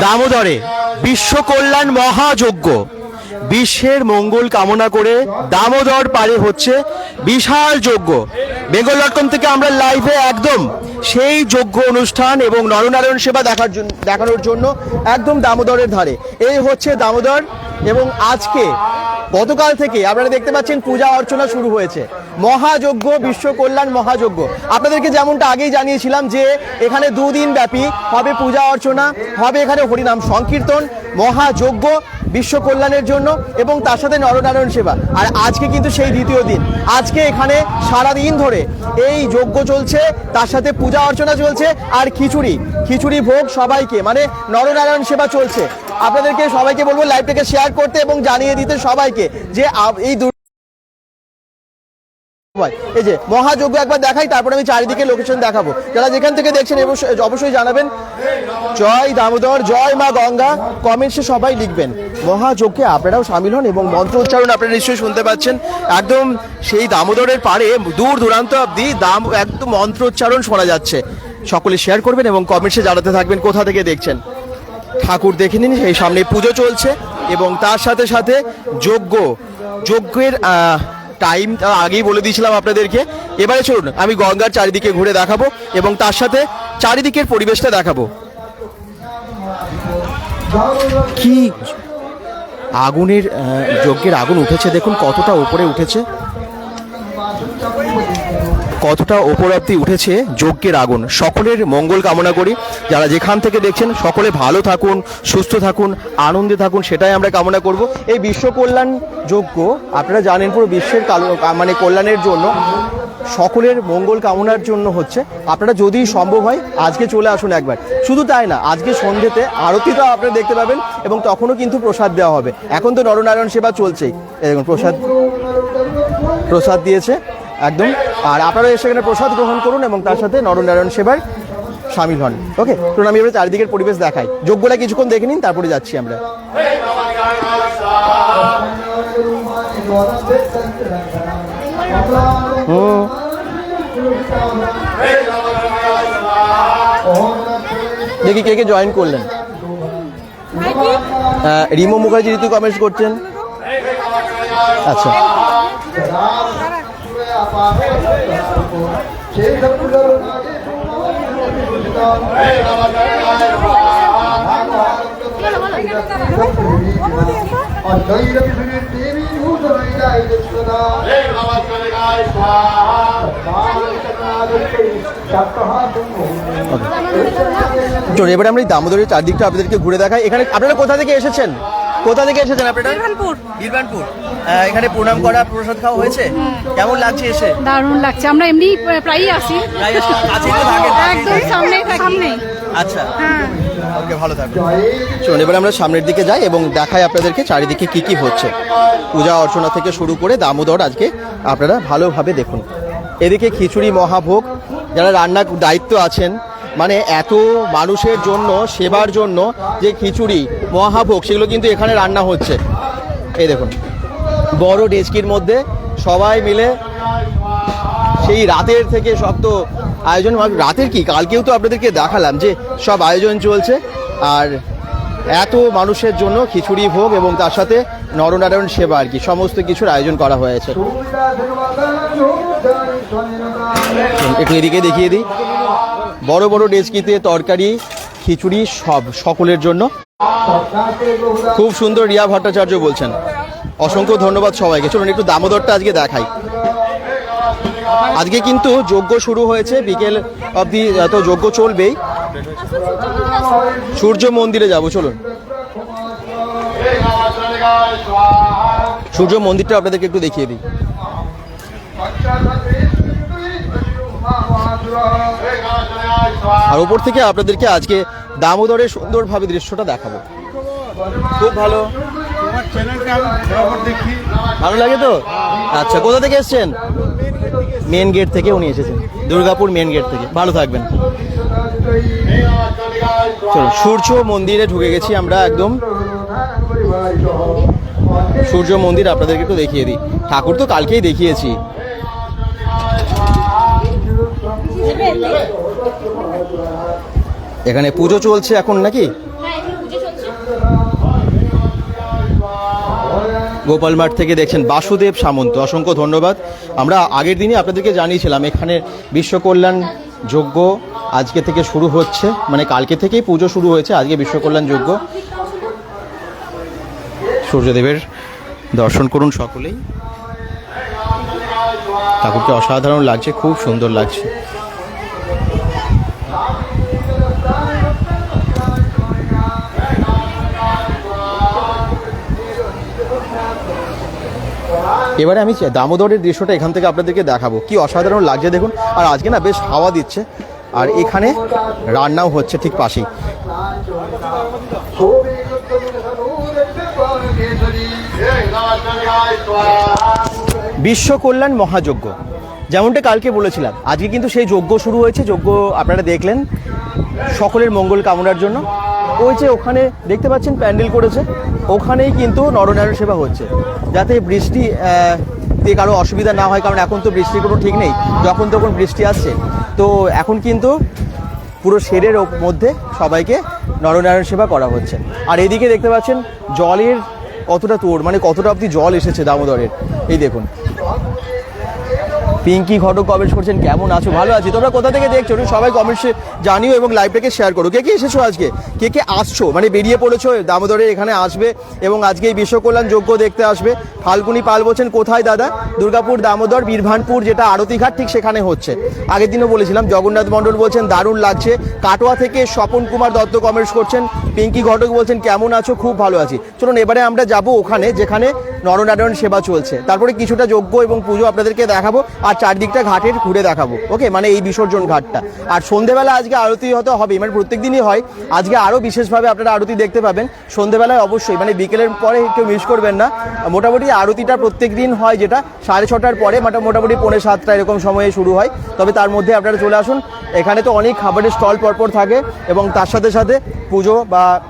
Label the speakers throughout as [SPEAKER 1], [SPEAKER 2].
[SPEAKER 1] দামোদরে বিশ্ব কল্যাণ মহাযজ্ঞ। বিশ্বের মঙ্গল কামনা করে দামোদর পারে হচ্ছে বিশাল যজ্ঞ। বেঙ্গল থেকে আমরা লাইভে একদম সেই যজ্ঞ অনুষ্ঠান এবং নরনারায়ণ সেবা দেখার জন্য, দেখানোর জন্য একদম দামোদরের ধারে। এই হচ্ছে দামোদর এবং আজকে গতকাল থেকে আপনারা দেখতে পাচ্ছেন পূজা অর্চনা শুরু হয়েছে। মহাযজ্ঞ, বিশ্ব কল্যাণ মহাযজ্ঞ। আপনাদেরকে যেমনটা আগেই জানিয়েছিলাম যে এখানে দুদিন ব্যাপী হবে পূজা অর্চনা, হবে এখানে হরিনাম সংকীর্তন, মহাযজ্ঞ বিশ্ব কল্যাণের জন্য এবং তার সাথে নরনারায়ণ সেবা। আর আজকে কিন্তু সেই দ্বিতীয় দিন। আজকে এখানে সারা দিন ধরে এই যজ্ঞ চলছে, তার সাথে পূজা অর্চনা চলছে আর খিচুড়ি খিচুড়ি ভোগ সবাইকে মানে নরনারায়ণ সেবা চলছে। আপনাদেরকে সবাইকে বলব লাইভটাকে শেয়ার করতে এবং জানিয়ে দিতে সবাইকে যে এই এই যে, মহাযজ্ঞ একবার দেখাই, তারপরে আমি চারিদিকে লোকেশন দেখাবো। যারা যেখান থেকে দেখছেন অবশ্যই জানাবেন। জয় দামোদর, জয় মা গঙ্গা। কমেন্টসে সবাই লিখবেন, মহাযজ্ঞে আপনারাও সামিল হন এবং মন্ত্র উচ্চারণ আপনারা নিশ্চয়ই শুনতে পাচ্ছেন। একদম সেই দামোদরের পারে, দূর দূরান্ত অব্দি দাম একদম মন্ত্র উচ্চারণ শোনা যাচ্ছে। সকলে শেয়ার করবেন এবং কমেন্টসে জানাতে থাকবেন কোথা থেকে দেখছেন। ঠাকুর দেখে নিন, সেই সামনে পুজো চলছে এবং তার সাথে সাথে যজ্ঞ যজ্ঞের টাইম আগেই বলে দিয়েছিলাম আপনাদেরকে। এবারে চলুন, আমি গঙ্গার চারিদিকে ঘুরে দেখাবো এবং তার সাথে চারিদিকের পরিবেশটা দেখাবো। কি আগুনের যজ্ঞের আগুন উঠেছে দেখুন, কতটা উপরে উঠেছে। কতটা ওপর অব্দি উঠেছে যজ্ঞের আগুন। সকলের মঙ্গল কামনা করি। যারা যেখান থেকে দেখছেন, সকলে ভালো থাকুন, সুস্থ থাকুন, আনন্দে থাকুন, সেটাই আমরা কামনা করব। এই বিশ্ব কল্যাণ যজ্ঞ, আপনারা জানেন পুরো বিশ্বের মানে কল্যাণের জন্য, সকলের মঙ্গল কামনার জন্য হচ্ছে। আপনারা যদি সম্ভব হয়, আজকে চলে আসুন একবার। শুধু তাই না, আজকে সন্ধ্যেতে আরতিটা আপনারা দেখতে পাবেন এবং তখনও কিন্তু প্রসাদ দেওয়া হবে। এখন তো নরনারায়ণ সেবা চলছেই। দেখুন, প্রসাদ প্রসাদ দিয়েছে। একদম। আর আপনারা এসে এখানে প্রসাদ গ্রহণ করুন এবং তার সাথে নরনারায়ণ সেবার সামিল হন। ওকে তো আমি এবার চারিদিকের পরিবেশ দেখাই। যোগ্যটা কিছুক্ষণ দেখে নিন, তারপরে যাচ্ছি আমরা। দেখি কে কে জয়েন করলেন। রিমো মুখার্জি, ঋতু কমেন্টস করছেন। আচ্ছা। চলুন এবারে আমরা দামোদরের চারদিকটা আপনাদেরকে ঘুরে দেখাই। এখানে আপনারা কোথা থেকে এসেছেন? কোথা থেকে এসেছেন আপনারা
[SPEAKER 2] বিরভানপুর
[SPEAKER 1] বীরবানপুর এখানে প্রণাম করা প্রসাদ খাওয়া হয়েছে? কেমন লাগছে এসে?
[SPEAKER 2] দারুণ লাগছে। আমরা এমনি প্রায়ই আসি। একদম সামনে সামনে
[SPEAKER 1] আচ্ছা।
[SPEAKER 2] হ্যাঁ।
[SPEAKER 1] ওকে ভালো থাকবেন। চলুন এবার আমরা সামনের দিকে যাই এবং দেখাই আপনাদেরকে চারিদিকে কি কি হচ্ছে। পূজা অর্চনা থেকে শুরু করে দামোদর আজকে আপনারা ভালোভাবে দেখুন। এদিকে খিচুড়ি মহাভোগ যারা রান্নার দায়িত্ব আছেন মানে এত মানুষের জন্য সেবার জন্য যে খিচুড়ি মহাভোগ সেগুলো কিন্তু এখানে রান্না হচ্ছে। এই দেখুন বড় ডেস্কির মধ্যে সবাই মিলে সেই রাতের থেকে সব তো আয়োজন রাতের কি? কালকেও তো আপনাদেরকে দেখালাম যে সব আয়োজন চলছে। আর এত মানুষের জন্য খিচুড়ি ভোগ এবং তার সাথে নরনারায়ণ সেবা আর কি সমস্ত কিছুর আয়োজন করা হয়েছে। একটু এদিকে দেখিয়ে দিই। বড় বড় ডেচকিতে তরকারি, খিচুড়ি, সব সকলের জন্য। খুব সুন্দর রিয়া ভট্টাচার্য বলছেন। অসংখ্য ধন্যবাদ সবাইকে। চলুন, একটু দামোদরটা আজকে দেখাই। আজকে কিন্তু যজ্ঞ শুরু হয়েছে, বিকেল অবধি তো যজ্ঞ চলবেই। সূর্য মন্দিরে যাব, চলুন। সূর্য মন্দিরটা আপনাদেরকে একটু দেখিয়ে দিই। আর ওপর থেকে আপনাদেরকে আজকে দামোদরের সুন্দরভাবে দৃশ্যটা দেখাবো। খুব ভালো। ভালো লাগে তো? আচ্ছা কোথা থেকে এসেছেন? মেন গেট থেকে উনি এসেছেন। দুর্গাপুর মেন গেট থেকে। ভালো থাকবেন। চলো সূর্য মন্দিরে ঢুকে গেছি আমরা একদম। সূর্য মন্দির আপনাদেরকে একটু দেখিয়ে দিই। ঠাকুর তো কালকেই দেখিয়েছি। এখানে পুজো চলছে এখন নাকি? গোপাল মাঠ থেকে দেখছেন বাসুদেব সামন্ত। অসংখ্য ধন্যবাদ। আমরা আগের দিনই আপনাদেরকে জানিয়েছিলাম এখানে বিশ্বকল্যাণ যজ্ঞ আজকে থেকে শুরু হচ্ছে। মানে কালকে থেকেই পুজো শুরু হয়েছে আজকে বিশ্বকল্যাণ যজ্ঞ। সূর্যদেবের দর্শন করুন সকলেই। ঠাকুরকে অসাধারণ লাগছে খুব সুন্দর লাগছে। এবারে আমি দামোদরের দৃশ্যটা এখান থেকে আপনাদেরকে দেখাবো। কি অসাধারণ লাগছে দেখুন। আর আজকে না বেশ হাওয়া দিচ্ছে। আর এখানে রান্নাও হচ্ছে ঠিক পাশেই। বিশ্ব কল্যাণ মহাযজ্ঞ। যেমনটা কালকে বলেছিলাম। আজকে কিন্তু সেই যজ্ঞ শুরু হয়েছে। যজ্ঞ আপনারা দেখলেন। সকলের মঙ্গল কামনার জন্য। ওই যে ওখানে দেখতে পাচ্ছেন প্যান্ডেল করেছে, ওখানেই কিন্তু নরনারায়ণ সেবা হচ্ছে। যাতে বৃষ্টি তে কারও অসুবিধা না হয়, কারণ এখন তো বৃষ্টির কোনো ঠিক নেই, যখন তখন বৃষ্টি আসছে। তো এখন কিন্তু পুরো ওপ- মধ্যে সবাইকে নরনারায়ণ সেবা করা হচ্ছে। আর এদিকে দেখতে পাচ্ছেন জলের কতটা তোর মানে কতটা অবধি জল এসেছে দামোদরের। এই দেখুন। পিঙ্কি ঘটক কমেন্টস করছেন, কেমন আছো? ভালো আছি। তোমরা কোথা থেকে দেখছ? সবাই কমেন্টসে জানিও এবং লাইভটাকে শেয়ার করো। কে কে এসেছ আজকে? কে কে আসছো? মানে বেরিয়ে পড়েছো, দামোদরে এখানে আসবে এবং আজকে এই বিশ্বকল্যাণ যোগ্য দেখতে আসবে। ফাল্গুনি পাল বলছেন, কোথায় দাদা? দুর্গাপুর, দামোদর, বীরভানপুর, যেটা আরতিঘাট, ঠিক সেখানে হচ্ছে। আগের দিনও বলেছিলাম, জগন্নাথ মণ্ডল বলছেন, দারুণ লাগছে। কাটোয়া থেকে স্বপন কুমার দত্ত কমেন্টস করছেন, পিঙ্কি ঘটক বলছেন, কেমন আছো? খুব ভালো আছি। চলুন, এবারে আমরা যাব ওখানে, যেখানে নরনারায়ণ সেবা চলছে। তারপরে কিছুটা যজ্ঞ এবং পুজো আপনাদেরকে দেখাবো, আর চারদিকটা ঘাটের ঘুরে দেখাবো। ওকে? মানে এই বিসর্জন ঘাটটা। আর সন্ধেবেলা আজকে আরতি হতে হবে মানে প্রত্যেক দিনই হয়। আজকে আরও বিশেষভাবে আপনারা আরতি দেখতে পাবেন। সন্ধেবেলায় অবশ্যই মানে বিকেলের পরে কেউ মিস করবেন না। মোটামুটি আরতিটা প্রত্যেক দিন হয় যেটা, সাড়ে ছটার পরে, মোটা- মোটামুটি পৌনে সাতটা এরকম সময়ে শুরু হয়। তবে তার মধ্যে আপনারা চলে আসুন। এখানে তো অনেক খাবারের স্টল পরপর থাকে এবং তার সাথে সাথে পুজো বা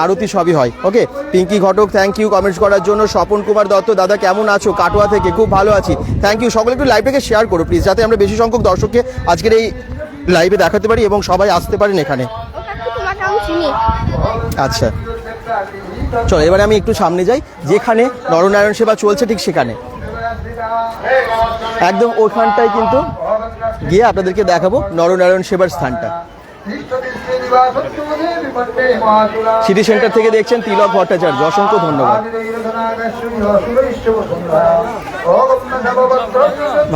[SPEAKER 1] আরতি সবই হয়। Okay Pinki Ghatak thank you comments করার জন্য। স্বপন কুমার দত্ত, দাদা কেমন আছো? কাটোয়া থেকে খুব ভালো আছি। থ্যাংক ইউ সকলে একটু লাইভটাকে শেয়ার করো প্লিজ যাতে আমরা বেশি সংখ্যক দর্শককে আজকের এই লাইভে দেখাতে পারি এবং সবাই আসতে পারেন এখানে। আচ্ছা। চলো, এবারে আমি একটু সামনে যাই। যেখানে নরনারায়ণ সেবা চলছে ঠিক সেখানে। একদম ওইখানটায় কিন্তু গিয়ে আপনাদেরকে দেখাবো নরনারায়ণ সেবার স্থানটা। সিটি সেন্টার থেকে দেখছেন তিলক ভট্টাচার্য। অসংখ্য ধন্যবাদ।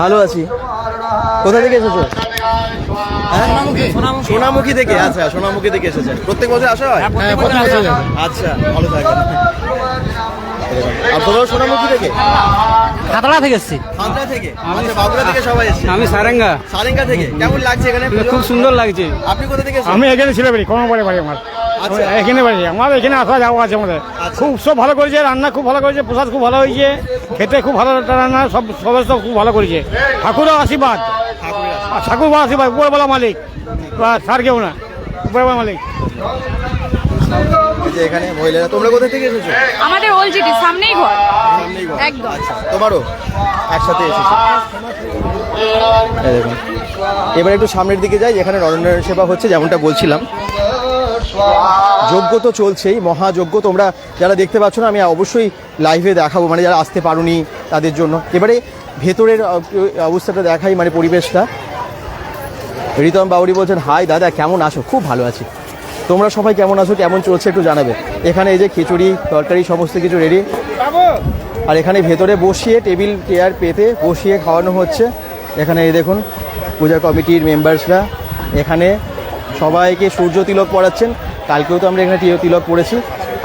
[SPEAKER 1] ভালো আছি। কোথা থেকে এসেছ? সোনামুখী। থেকে আচ্ছা সোনামুখী থেকে এসেছেন। প্রত্যেক বছর আসা হয়? আচ্ছা ভালো থাকবেন আর তোমরাও সোনামুখী থেকে
[SPEAKER 3] খাতড়া থেকে এসছি।
[SPEAKER 1] খাতড়া থেকে? আচ্ছা বাবুরা থেকে সবাই এসেছে।
[SPEAKER 3] আমি সারেঙ্গা।
[SPEAKER 1] সারেঙ্গা থেকে? কেমন লাগছে এখানে
[SPEAKER 3] খুব সুন্দর লাগছে।
[SPEAKER 1] আপনি কোথা থেকে
[SPEAKER 4] আমি এখানে ছিল বাড়ি কোনো বাড়ি বাড়ি আমার।
[SPEAKER 1] আচ্ছা।
[SPEAKER 4] এখানে বাড়ি আমার এখানে আসা যাওয়া আছে আমাদের।
[SPEAKER 1] আচ্ছা।
[SPEAKER 4] খুব সব ভালো করেছে রান্না খুব ভালো করেছে প্রসাদ খুব ভালো হয়েছে খেতে খুব ভালো রান্না সব সবাই সব খুব ভালো করেছে। ঠাকুরও
[SPEAKER 1] ঠাকুরের আশীর্বাদ।
[SPEAKER 4] আর ঠাকুর বড় আশীর্বাদ উপরবেলা মালিক। বা স্যার কেউ না উপরবেলা মালিক।
[SPEAKER 1] এই যে এখানে মহিলারা তোমরা কোথা থেকে এসেছ?
[SPEAKER 2] আমাদের ওল্ড জিটি সামনেই ঘর।
[SPEAKER 1] সামনেই ঘর।
[SPEAKER 2] একদম।
[SPEAKER 1] আচ্ছা তোমারও একসাথে এসেছ? এই দেখুন এবার একটু সামনের দিকে যাই যেখানে নরনারায়ণ সেবা হচ্ছে যেমনটা বলছিলাম। যজ্ঞ তো চলছেই মহাযজ্ঞ। তোমরা যারা দেখতে পাচ্ছ না আমি অবশ্যই লাইভে দেখাবো মানে যারা আসতে পারোনি তাদের জন্য। এবারে ভেতরের অবস্থাটা দেখাই মানে পরিবেশটা। রিতম বাউরি বলছেন হাই দাদা কেমন আছো? খুব ভালো আছি। তোমরা সবাই কেমন আছো? কেমন চলছে একটু জানাবে। এখানে এই যে খিচুড়ি তরকারি সমস্ত কিছু রেডি আর এখানে ভেতরে বসিয়ে টেবিল চেয়ার পেতে বসিয়ে খাওয়ানো হচ্ছে। এখানে এই দেখুন পূজা কমিটির মেম্বার্সরা এখানে সবাইকে সূর্য তিলক পড়াচ্ছেন। কালকেও তো আমরা এখানে তিলক পড়েছি।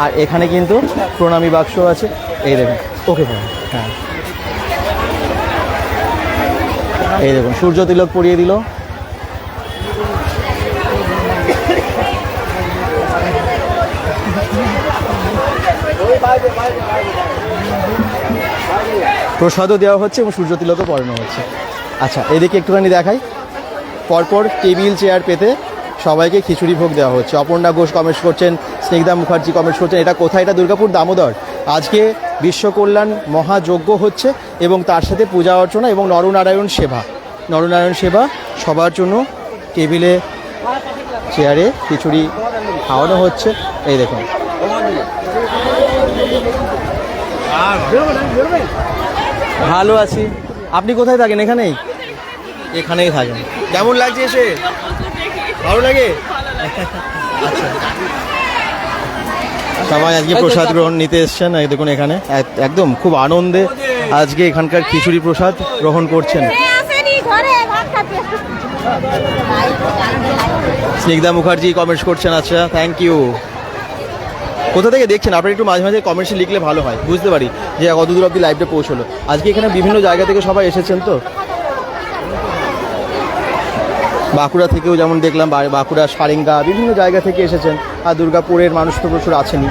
[SPEAKER 1] আর এখানে কিন্তু প্রণামী বাক্স আছে। এই দেখুন ওকে হ্যাঁ। এই দেখুন সূর্য তিলক পরিয়ে দিল। প্রসাদও দেওয়া হচ্ছে এবং সূর্য তিলকও পড়ানো হচ্ছে। আচ্ছা এদিকে একটুখানি দেখাই। পরপর টেবিল, চেয়ার পেতে সবাইকে খিচুড়ি ভোগ দেওয়া হচ্ছে। অপর্ণা ঘোষ কমেন্টস করছেন, স্নিগ্ধা মুখার্জি কমেন্টস করছেন, এটা কোথায়? এটা দুর্গাপুর দামোদর। আজকে বিশ্বকল্যাণ মহাযজ্ঞ হচ্ছে এবং তার সাথে পূজা অর্চনা এবং নরনারায়ণ সেবা। নরনারায়ণ সেবা, সবার জন্য টেবিলে, চেয়ারে খিচুড়ি খাওয়ানো হচ্ছে। এই দেখুন। ভালো আছি। আপনি কোথায় থাকেন? এখানেই? এখানেই থাকেন। কেমন লাগছে এসে? ভালো লাগে? সবাই আজকে প্রসাদ গ্রহণ নিতে এসছেন। দেখুন এখানে। এক- একদম খুব আনন্দে আজকে এখানকার খিচুড়ি প্রসাদ গ্রহণ করছেন। স্নিগ্ধা মুখার্জি কমেন্টস করছেন। আচ্ছা থ্যাংক ইউ কোথা থেকে দেখছেন? আপনারা একটু মাঝে মাঝে কমেন্টসে লিখলে ভালো হয়। বুঝতে পারি যে কত দূর অব্দি লাইভটা পৌঁছলো। আজকে এখানে বিভিন্ন জায়গা থেকে সবাই এসেছেন তো? বাঁকুড়া থেকেও যেমন দেখলাম বাঁকুড়া সারেঙ্গা বিভিন্ন জায়গা থেকে এসেছেন। আর দুর্গাপুরের মানুষ তো প্রচুর আছেনই।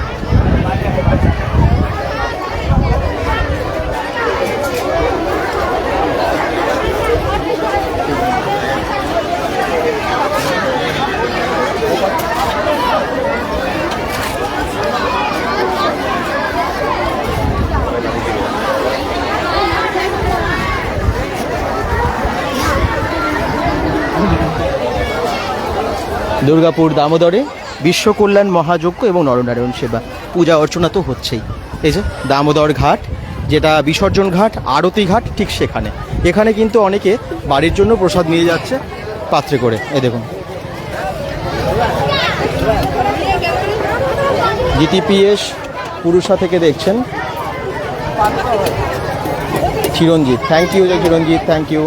[SPEAKER 1] দুর্গাপুর দামোদরে বিশ্ব কল্যাণ মহাযজ্ঞ এবং নরনারায়ণ সেবা। পূজা অর্চনা তো হচ্ছেই। এই যে দামোদর ঘাট, যেটা বিসর্জন ঘাট, আরতি ঘাট, ঠিক সেখানে। এখানে কিন্তু অনেকে বাড়ির জন্য প্রসাদ নিয়ে যাচ্ছে পাত্রে করে। এ দেখুন। জিটিপিএস পুরুষা থেকে দেখছেন। Chiranjit. Thank you Chiranjit. Thank you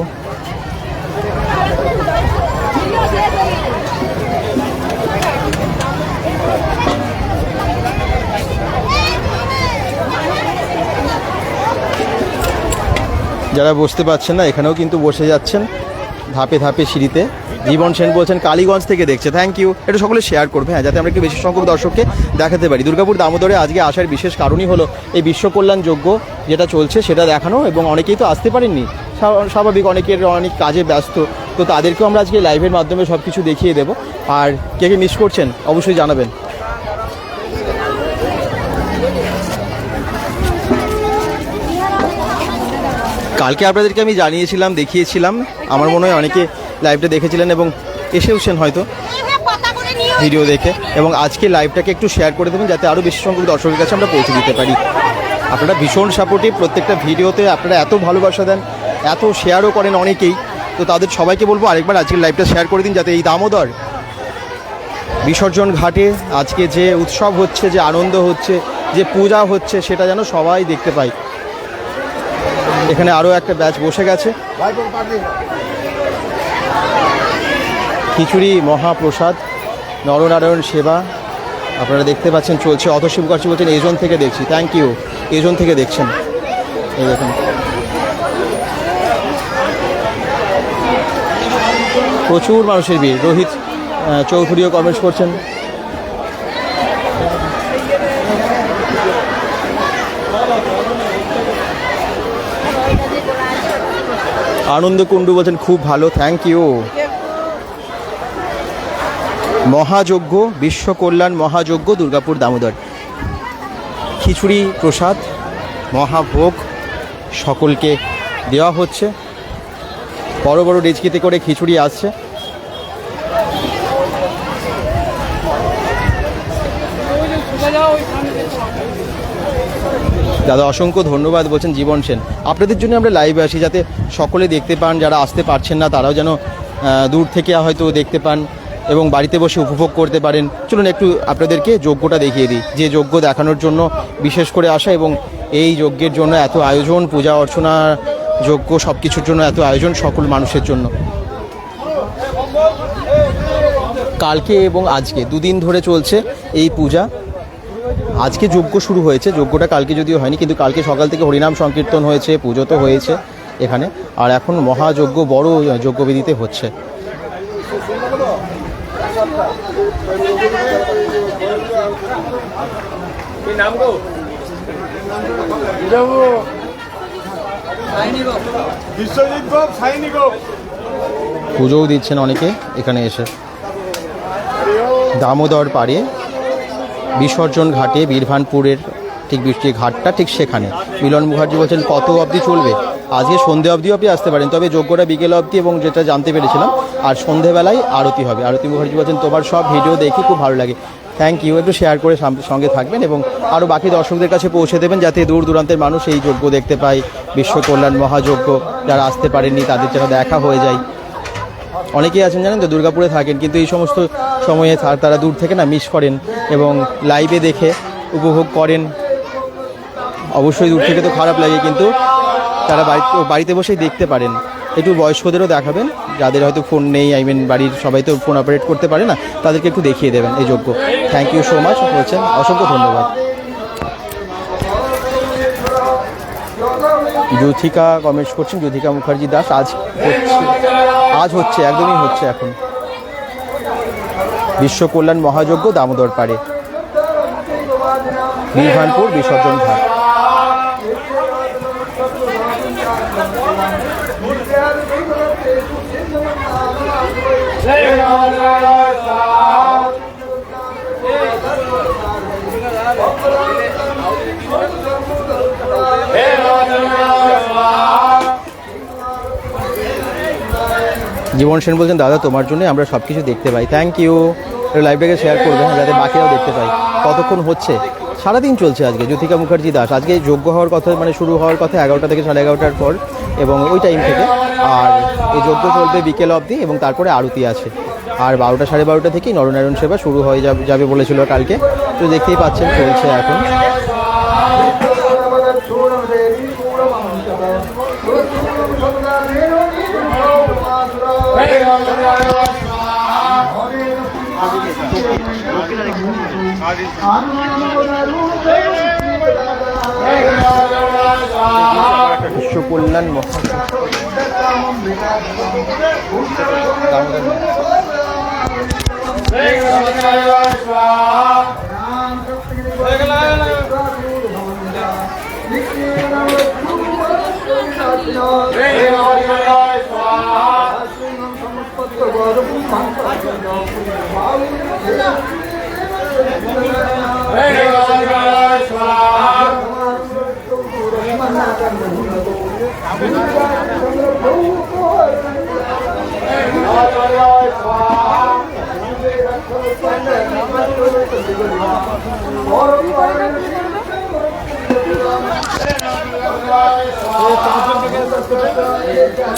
[SPEAKER 1] যারা বসতে পারছেন না, এখানেও কিন্তু বসে যাচ্ছেন ধাপে ধাপে সিঁড়িতে। জীবন সেন বলছেন, কালীগঞ্জ থেকে দেখছে থ্যাংক ইউ এটা সকলে শেয়ার করবে হ্যাঁ যাতে আমরা একটু বেশি সংখ্যক দর্শককে দেখাতে পারি। দুর্গাপুর দামোদরে আজকে আসার বিশেষ কারণই হলো এই বিশ্ব কল্যাণ যোগ্য যেটা চলছে, সেটা দেখানো এবং অনেকেই তো আসতে পারেননি। স্বাভাবিক অনেকের অনেক কাজে ব্যস্ত, তো তাদেরকেও আমরা আজকে লাইভের মাধ্যমে সব কিছু দেখিয়ে দেবো। আর কে কে মিস করছেন, অবশ্যই জানাবেন। কালকে আপনাদেরকে আমি জানিয়েছিলাম, দেখিয়েছিলাম। আমার মনে হয় অনেকে লাইভটা দেখেছিলেন এবং এসেওছেন হয়তো ভিডিও দেখে। এবং আজকে লাইভটাকে একটু শেয়ার করে দেবেন যাতে আরও বেশি সংখ্যক দর্শকের কাছে আমরা পৌঁছে দিতে পারি। আপনারা ভীষণ সাপোর্টিভ প্রত্যেকটা ভিডিওতে আপনারা এত ভালোবাসা দেন, এত শেয়ারও করেন অনেকেই। তো তাদের সবাইকে বলব আরেকবার আজকের লাইভটা শেয়ার করে দিন যাতে এই দামোদর বিসর্জন ঘাটে আজকে যে উৎসব হচ্ছে, যে আনন্দ হচ্ছে, যে পূজা হচ্ছে, সেটা যেন সবাই দেখতে পায়। এখানে আরও একটা ব্যাচ বসে গেছে। খিচুড়ি, মহাপ্রসাদ, নরনারায়ণ সেবা, আপনারা দেখতে পাচ্ছেন চলছে। অতসী মুখার্জি বলছেন এজন থেকে দেখছি। থ্যাংক ইউ এজন থেকে দেখছেন। এই দেখুন। প্রচুর মানুষের ভিড়। রোহিত চৌধুরীও কমেন্টস করছেন। আনন্দ কুণ্ডু বলছেন, খুব ভালো থ্যাংক ইউ মহাযজ্ঞ বিশ্বকল্যাণ মহাযজ্ঞ, দুর্গাপুর দামোদর। খিচুড়ি প্রসাদ, মহাভোগ সকলকে দেওয়া হচ্ছে। বড় বড় ডেচকিতে করে খিচুড়ি আসছে। দাদা, অসংখ্য ধন্যবাদ বলছেন জীবন সেন। আপনাদের জন্য আমরা লাইভে আসি যাতে সকলে দেখতে পান, যারা আসতে পারছেন না, তারাও যেন দূর থেকে হয়তো দেখতে পান এবং বাড়িতে বসে উপভোগ করতে পারেন। চলুন একটু আপনাদেরকে যজ্ঞটা দেখিয়ে দিই। যে যজ্ঞ দেখানোর জন্য বিশেষ করে আসা এবং এই যজ্ঞের জন্য এত আয়োজন, পূজা অর্চনা, যজ্ঞ সব কিছুর জন্য এত আয়োজন সকল মানুষের জন্য। কালকে এবং আজকে দুদিন ধরে চলছে এই পূজা। আজকে যজ্ঞ শুরু হয়েছে, যজ্ঞটা কালকে যদিও হয়নি, কিন্তু কালকে সকাল থেকে হরিনাম সংকীর্তন হয়েছে, পুজো তো হয়েছে এখানে। আর এখন মহাযজ্ঞ, বড় যজ্ঞবেদিতে হচ্ছে। পুজোও দিচ্ছেন অনেকে এখানে এসে। দামোদর পাড়ে বিসর্জন ঘাটে বীরভানপুরের ঠিক বৃষ্টির ঘাটটা ঠিক সেখানে। মিলন মুখার্জি বলছেন, কত অবধি চলবে? আজকে সন্ধে অবধি অবধি আসতে পারেন, তবে যোগ্যটা বিকেল অবধি এবং যেটা জানতে পেরেছিলাম, আর সন্ধেবেলায় আরতি হবে। আরতি মুখার্জি বলছেন, তোমার সব ভিডিও দেখি, খুব ভালো লাগে।
[SPEAKER 5] থ্যাংক ইউ একটু শেয়ার করে সঙ্গে থাকবেন এবং আরও বাকি দর্শকদের কাছে পৌঁছে দেবেন, যাতে দূর দূরান্তের মানুষ এই যজ্ঞ দেখতে পায়। বিশ্বকল্যাণ মহাযজ্ঞ যারা আসতে পারেননি, তাদের যেন দেখা হয়ে যায়। অনেকেই আছেন জানেন তো দুর্গাপুরে থাকেন, কিন্তু এই সমস্ত সময়ে তারা দূর থেকে না মিস করেন এবং লাইভে দেখে, উপভোগ করেন। অবশ্যই দূর থেকে তো খারাপ লাগে, কিন্তু তারা বাড়িতে বাড়িতে বসেই দেখতে পারেন। একটু বয়স্কদেরও দেখাবেন, যাদের হয়তো ফোন নেই আই মিন বাড়ির সবাই তো ফোন অপারেট করতে পারে না, তাদেরকে একটু দেখিয়ে দেবেন এই যোগ্য। থ্যাংক ইউ সো মাচ বলছেন অসংখ্য ধন্যবাদ। যুথিকা কমেন্টস করছেন, যুথিকা মুখার্জি দাস, আজ হচ্ছে আজ হচ্ছে একদমই হচ্ছে এখন। বিশ্ব কল্যাণ মহাযজ্ঞ দামোদর পাড়ে। বিভানপুর বিসর্জন ঘাট। জীবন সেন বলছেন, দাদা, তোমার জন্য আমরা সব কিছু দেখতে পাই। থ্যাংক ইউ লাইভটাকে শেয়ার করবেন, যাতে বাকিরাও দেখতে পাই কতক্ষণ হচ্ছে। সারাদিন চলছে আজকে, জ্যোতিকা মুখার্জি দাস। আজকে যোগ্য হওয়ার কথা মানে শুরু হওয়ার কথা এগারোটা থেকে সাড়ে এগারোটার পর এবং ওই টাইম থেকে। আর এই যজ্ঞ চলবে বিকেল অবধি এবং তারপরে আরতি আছে। আর বারোটা, সাড়ে বারোটা থেকেই নরনারায়ণ সেবা শুরু হয়ে যাবে যাবে বলেছিল কালকে। তো দেখতেই পাচ্ছেন, চলছে এখন। বিশ্ব কল্যাণ মহা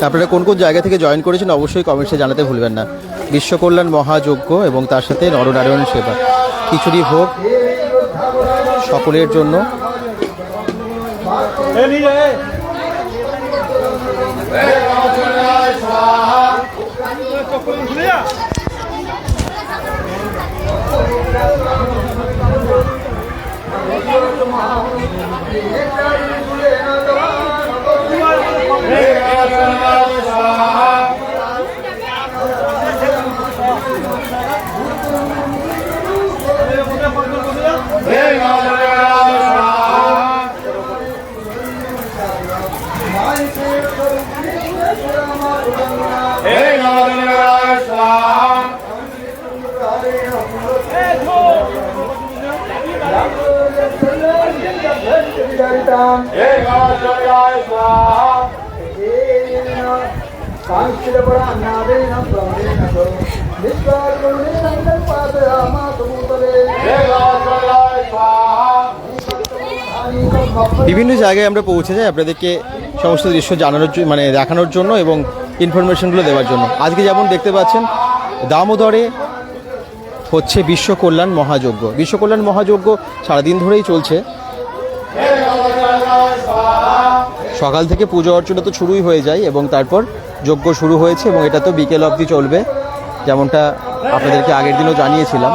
[SPEAKER 5] আপনারা কোন কোন জায়গা থেকে জয়েন করেছেন অবশ্যই কমেন্টসে জানাতে ভুলবেন না। বিশ্বকল্যাণ মহাযজ্ঞ এবং তার সাথে নরনারায়ণ সেবা। খিচুড়ি হোক সকলের জন্য। Hey, বিভিন্ন জায়গায় আমরা পৌঁছে যাই আপনাদেরকে সমস্ত দৃশ্য জানানোর জন্য মানে দেখানোর জন্য এবং ইনফরমেশনগুলো দেওয়ার জন্য। আজকে যেমন দেখতে পাচ্ছেন দামোদরে হচ্ছে বিশ্বকল্যাণ মহাযজ্ঞ। বিশ্ব কল্যাণ মহাযজ্ঞ সারাদিন ধরেই চলছে। সকাল থেকে পুজো অর্চনা তো শুরুই হয়ে যায় এবং তারপর যজ্ঞ শুরু হয়েছে এবং এটা তো বিকেল অবধি চলবে, যেমনটা আপনাদেরকে আগের দিনও জানিয়েছিলাম।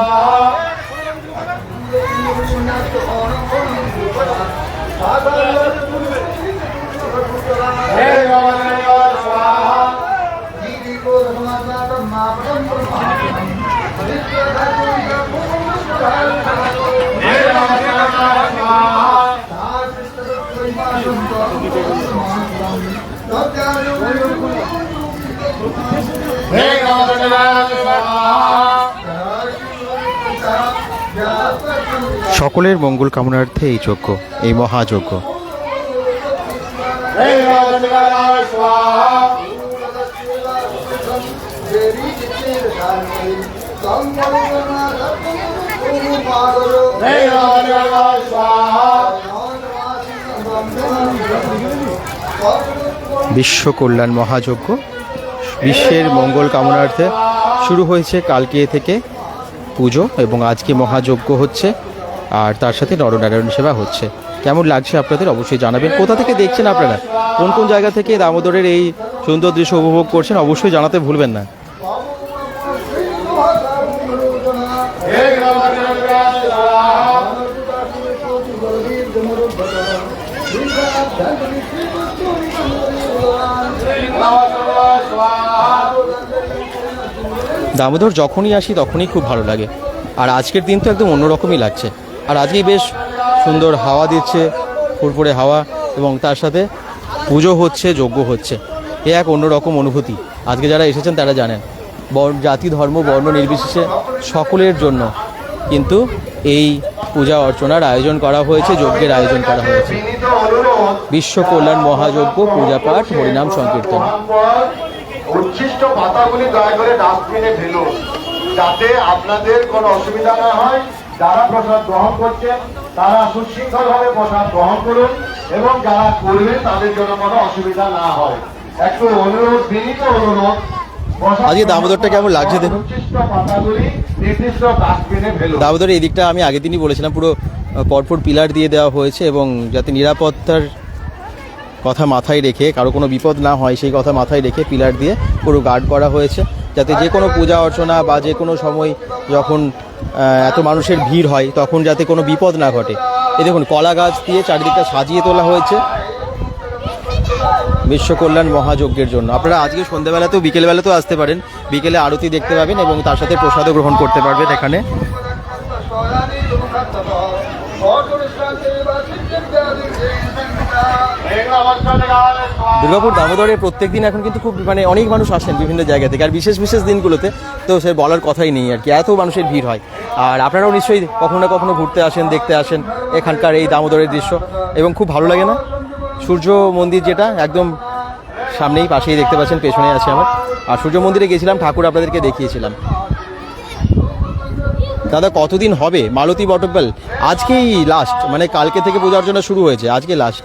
[SPEAKER 5] সকলের মঙ্গল কামনার্থে এই যজ্ঞ এই মহাযজ্ঞ।
[SPEAKER 1] বিশ্ব কল্যাণ মহাযজ্ঞ বিশ্বের মঙ্গল কামনার্থে শুরু হয়েছে কালকে থেকে পুজো এবং আজকে মহাযজ্ঞ হচ্ছে আর তার সাথে নরনারায়ণ সেবা হচ্ছে কেমন লাগছে আপনাদের অবশ্যই জানাবেন কোথা থেকে দেখছেন আপনারা কোন কোন জায়গা থেকে দামোদরের এই সুন্দর দৃশ্য উপভোগ করছেন অবশ্যই জানাতে ভুলবেন না দামোদর যখনই আসি তখনই খুব ভালো লাগে। আর আজকের দিন তো একদম অন্যরকমই লাগছে। আর আজকেই বেশ সুন্দর হাওয়া দিচ্ছে, ফুরফুরে হাওয়া এবং তার সাথে পুজো হচ্ছে, যজ্ঞ হচ্ছে। এ এক অন্যরকম অনুভূতি। আজকে যারা এসেছেন তারা জানেন জাতি, ধর্ম, বর্ণ নির্বিশেষে সকলের জন্য কিন্তু এই পূজা অর্চনার আয়োজন করা হয়েছে, যজ্ঞের আয়োজন করা হয়েছে। বিশ্ব কল্যাণ মহাযজ্ঞ পূজা পাঠ হরিনাম সংকীর্তন।
[SPEAKER 6] উচ্ছিষ্ট পাতাগুলি দয়া করে ডাস্টবিনে ফেলুন যাতে আপনাদের কোনো অসুবিধা না হয়। যারা প্রসাদ গ্রহণ করছেন তারা সুশৃঙ্খল ভাবে প্রসাদ গ্রহণ করুন এবং যারা করবেন তাদের জন্য কোনো অসুবিধা না হয়। একটু অনুরোধ বিনীত অনুরোধ
[SPEAKER 1] আজকে দামোদরটা কেমন লাগছে দেখুন?
[SPEAKER 6] উচ্ছিষ্ট পাতাগুলি নির্দিষ্ট ডাস্টবিনে ফেলুন
[SPEAKER 1] দামোদরের এই দিকটা আমি আগের দিনই বলেছিলাম পুরো পরপর পিলার দিয়ে দেওয়া হয়েছে এবং যাতে নিরাপত্তার কথা মাথায় রেখে, কারও কোনো বিপদ না হয়, সেই কথা মাথায় রেখে পিলার দিয়ে পুরো গার্ড করা হয়েছে, যাতে যে কোনো পূজা অর্চনা বা যে কোনো সময় যখন এত মানুষের ভিড় হয়, তখন যাতে কোনো বিপদ না ঘটে। এ দেখুন, কলা গাছ দিয়ে চারিদিকটা সাজিয়ে তোলা হয়েছে বিশ্বকল্যাণ মহাযজ্ঞের জন্য। আপনারা আজকে সন্ধ্যাবেলাতেও, বিকেলবেলাতেও আসতে পারেন। বিকেলে আরতি দেখতে পাবেন এবং তার সাথে প্রসাদও গ্রহণ করতে পারবেন এখানে। দুর্গাপুর দামোদরে প্রত্যেক দিন এখন কিন্তু খুব মানে অনেক মানুষ আসেন বিভিন্ন জায়গা থেকে, আর বিশেষ বিশেষ দিনগুলোতে তো সে বলার কথাই নেই আর কি, এত মানুষের ভিড় হয়। আর আপনারাও নিশ্চয়ই কখনো না কখনো ঘুরতে আসেন, দেখতে আসেন এখানকার এই দামোদরের দৃশ্য, এবং খুব ভালো লাগে না? সূর্য মন্দির যেটা একদম সামনেই পাশেই দেখতে পাচ্ছেন পেছনে আছে আমার। আর সূর্য মন্দিরে গেছিলাম, ঠাকুর আপনাদেরকে দেখিয়েছিলাম। দাদা, কতদিন হবে? মালতী বটব্যাল আজকেই লাস্ট মানে কালকে থেকে পূজা অর্চনা শুরু হয়েছে, আজকে লাস্ট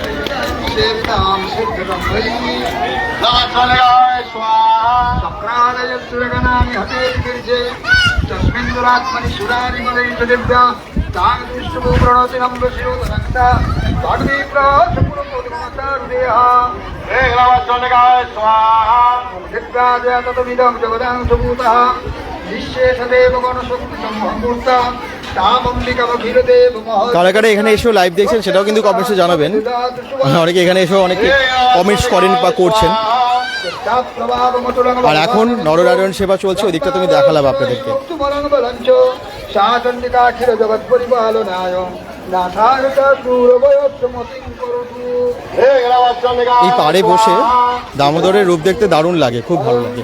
[SPEAKER 5] শের নাম সিদ্ধরম সপ্রাণয়ুরগণামি হতে গির্জে তস্মিন দুরাত্মনি সুরানি মদয়িত দিব্যা তাং বিষ্ণু প্রণতি নম্র শিরোধনক্তা পাটবি প্রসপুর কোদমতা হৃদয়ঃ হে নমস্তনগায় স্বাহা দিব্যা জয়ততমিদং জগদাং সুভূতঃ নিঃশেষদেব গণশক্তি সম্মূর্তা
[SPEAKER 1] কারা কারা এখানে এসেও লাইভ দেখছেন সেটাও কিন্তু কমেন্টসে জানাবেন। অনেকে এখানে এসেও অনেকে কমেন্টস করেন বা করছেন। আর এখন নরনারায়ণ সেবা চলছে ওই দিকটা তুমি দেখালাম আপনাদেরকে। এই পাড়ে বসে দামোদরের রূপ দেখতে দারুণ লাগে খুব ভালো লাগে।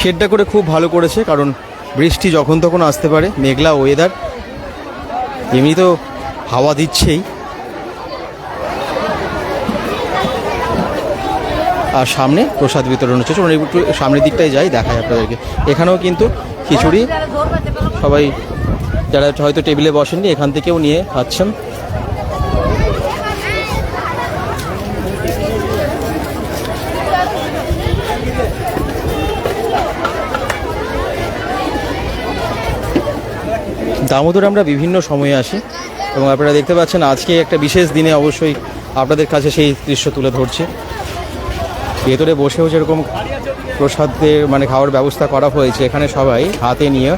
[SPEAKER 1] শেডটা করে খুব ভালো করেছে, কারণ বৃষ্টি যখন তখন আসতে পারে, মেঘলা ওয়েদার এমনি তো হাওয়া দিচ্ছেই। আর সামনে প্রসাদ বিতরণ হচ্ছে। চলুন একটু সামনের দিকটায় যাই, দেখাই আপনাদেরকে। এখানেও কিন্তু খিচুড়ি। সবাই যারা হয়তো টেবিলে বসেননি, এখান থেকেও নিয়ে খাচ্ছেন। দামোদর আমরা বিভিন্ন সময়ে আসি এবং আপনারা দেখতে পাচ্ছেন আজকে একটা বিশেষ দিনে অবশ্যই আপনাদের কাছে সেই দৃশ্য তুলে ধরছে। ভেতরে বসেও যেরকম প্রসাদের মানে খাওয়ার ব্যবস্থা করা হয়েছে, এখানে সবাই হাতে নিয়ে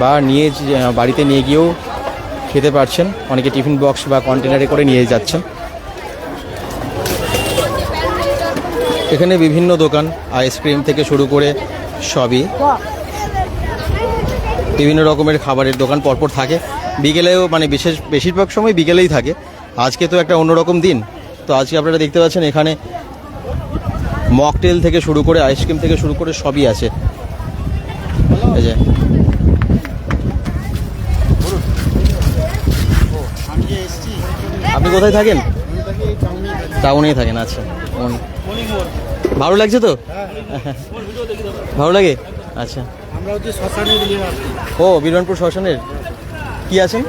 [SPEAKER 1] বা নিয়ে বাড়িতে নিয়ে গিয়েও খেতে পারছেন। অনেকে টিফিন বক্স বা কন্টেনারে করে নিয়ে যাচ্ছেন। এখানে বিভিন্ন দোকান, আইসক্রিম থেকে শুরু করে সবই। বিভিন্ন রকমের খাবারের দোকান পরপর থাকে। বিকেলেও মানে বিশেষ বেশিরভাগ সময় বিকেলেই থাকে। আজকে তো একটা অন্যরকম দিন। তো আজকে আপনারা দেখতে পাচ্ছেন এখানে মকটেল থেকে শুরু করে আইসক্রিম থেকে শুরু করে সবই আছে। আপনি কোথায় থাকেন? টাউনেই থাকেন আচ্ছা। ভালো লাগছে তো? ভালো লাগে? আচ্ছা। ও বীরবানপুর শ্মশানের? কি আছেন?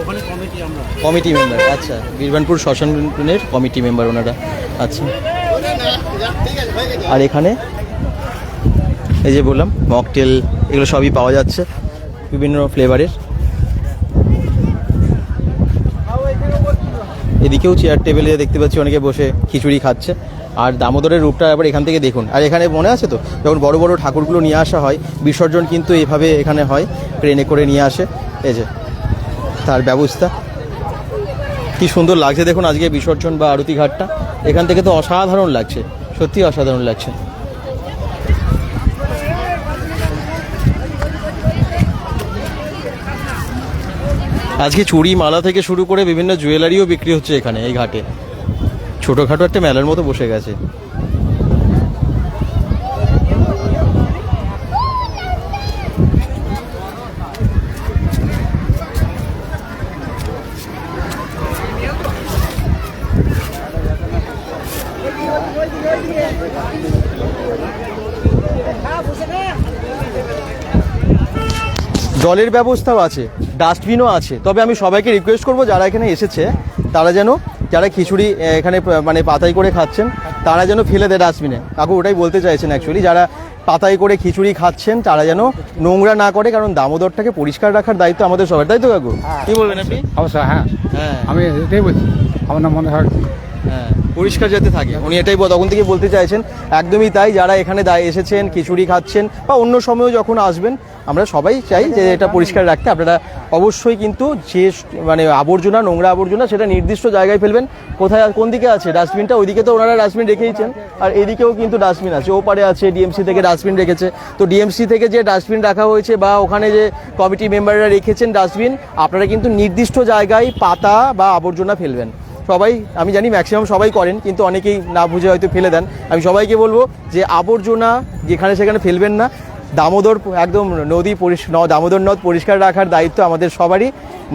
[SPEAKER 1] কমিটি মেম্বার আচ্ছা। বীরবানপুর শ্মশানের কমিটি মেম্বার ওনারা আচ্ছা। আর এখানে? এই যে বললাম মকটেল এগুলো সবই পাওয়া যাচ্ছে বিভিন্ন ফ্লেভারের এদিকেও চেয়ার টেবিলে দেখতে পাচ্ছি অনেকে বসে খিচুড়ি খাচ্ছে। আর দামোদরের রূপটা আবার এখান থেকে দেখুন। আর এখানে মনে আছে তো? যখন বড় বড় ঠাকুরগুলো নিয়ে আসা হয়, বিসর্জন কিন্তু এভাবে এখানে হয়, ট্রেনে করে নিয়ে আসে। এই যে, তার ব্যবস্থা। কি সুন্দর লাগছে দেখুন আজকে বিসর্জন বা আরতি ঘাটটা। এখান থেকে তো অসাধারণ লাগছে সত্যি অসাধারণ লাগছে। আজকে চুড়ি মালা থেকে শুরু করে বিভিন্ন জুয়েলারিও বিক্রি হচ্ছে এখানে, এই ঘাটে। ছোটোখাটো একটা মেলার মতো বসে গেছে। জলের ব্যবস্থাও আছে, ডাস্টবিনও আছে। তবে আমি সবাইকে রিকোয়েস্ট করব, যারা এখানে এসেছে, তারা যেন যারা খিচুড়ি এখানে মানে পাতাই করে খাচ্ছেন তারা যেন ফেলে দেয় ডাস্টবিনে কাকু ওটাই বলতে চাইছেন অ্যাকচুয়ালি যারা পাতাই করে খিচুড়ি খাচ্ছেন তারা যেন নোংরা না করে কারণ দামোদরটাকে পরিষ্কার রাখার দায়িত্ব আমাদের সবার তাই তো কাকু? কি বলবেন আপনি?
[SPEAKER 4] অবশ্যই হ্যাঁ।
[SPEAKER 1] হ্যাঁ।
[SPEAKER 4] আমি এটাই বলছি আমার নাম মনে হয়
[SPEAKER 1] হ্যাঁ পরিষ্কার যাতে থাকে। উনি এটাই তখন থেকে বলতে চাইছেন, একদমই তাই, যারা এখানে দায় এসেছেন, খিচুড়ি খাচ্ছেন, বা অন্য সময়ও যখন আসবেন, আমরা সবাই চাই যে এটা পরিষ্কার রাখতে। আপনারা অবশ্যই কিন্তু যে মানে আবর্জনা, নোংরা আবর্জনা, সেটা নির্দিষ্ট জায়গায় ফেলবেন। কোথায় কোন দিকে আছে? ডাস্টবিনটা ওইদিকে তো ওনারা ডাস্টবিন রেখেইছেন। আর এদিকেও কিন্তু ডাস্টবিন আছে। ও পারে আছে, ডিএমসি থেকে ডাস্টবিন রেখেছে। তো ডিএমসি থেকে যে ডাস্টবিন রাখা হয়েছে, বা ওখানে যে কমিটি মেম্বাররা রেখেছেন ডাস্টবিন, আপনারা কিন্তু নির্দিষ্ট জায়গায় পাতা বা আবর্জনা ফেলবেন। সবাই, আমি জানি ম্যাক্সিমাম সবাই করেন, কিন্তু অনেকেই না বুঝে হয়তো ফেলে দেন। আমি সবাইকে বলব যে আবর্জনা যেখানে সেখানে ফেলবেন না। দামোদর একদম নদী পরিষ্কার দামোদর নদ পরিষ্কার রাখার দায়িত্ব আমাদের সবারই।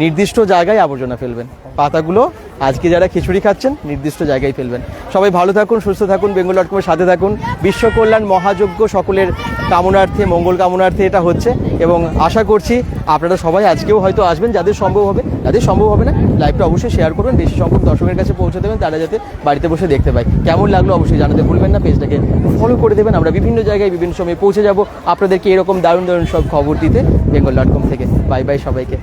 [SPEAKER 1] নির্দিষ্ট জায়গায় আবর্জনা ফেলবেন। পাতাগুলো আজকে যারা খিচুড়ি খাচ্ছেন, নির্দিষ্ট জায়গায় ফেলবেন। সবাই ভালো থাকুন, সুস্থ থাকুন বেঙ্গল ডট কমের সাথে থাকুন। বিশ্বকল্যাণ মহাযজ্ঞ সকলের কামনার্থে, মঙ্গল কামনার্থে এটা হচ্ছে এবং আশা করছি আপনারা সবাই আজকেও হয়তো আসবেন, যাদের সম্ভব হবে, যাদের সম্ভব হবে না লাইভটা অবশ্যই শেয়ার করবেন, বেশি সংখ্যক দর্শকের কাছে পৌঁছে দেবেন, তারা যাতে বাড়িতে বসে দেখতে পায়। কেমন লাগল অবশ্যই জানাতে ভুলবেন না, পেজটাকে ফলো করে দেবেন, আমরা বিভিন্ন জায়গায় বিভিন্ন সময়ে পৌঁছে যাব। আপনাদেরকে এরকম দারুণ দারুণ সব খবর দিতে বেঙ্গল ডট কম থেকে। বাই বাই সবাইকে।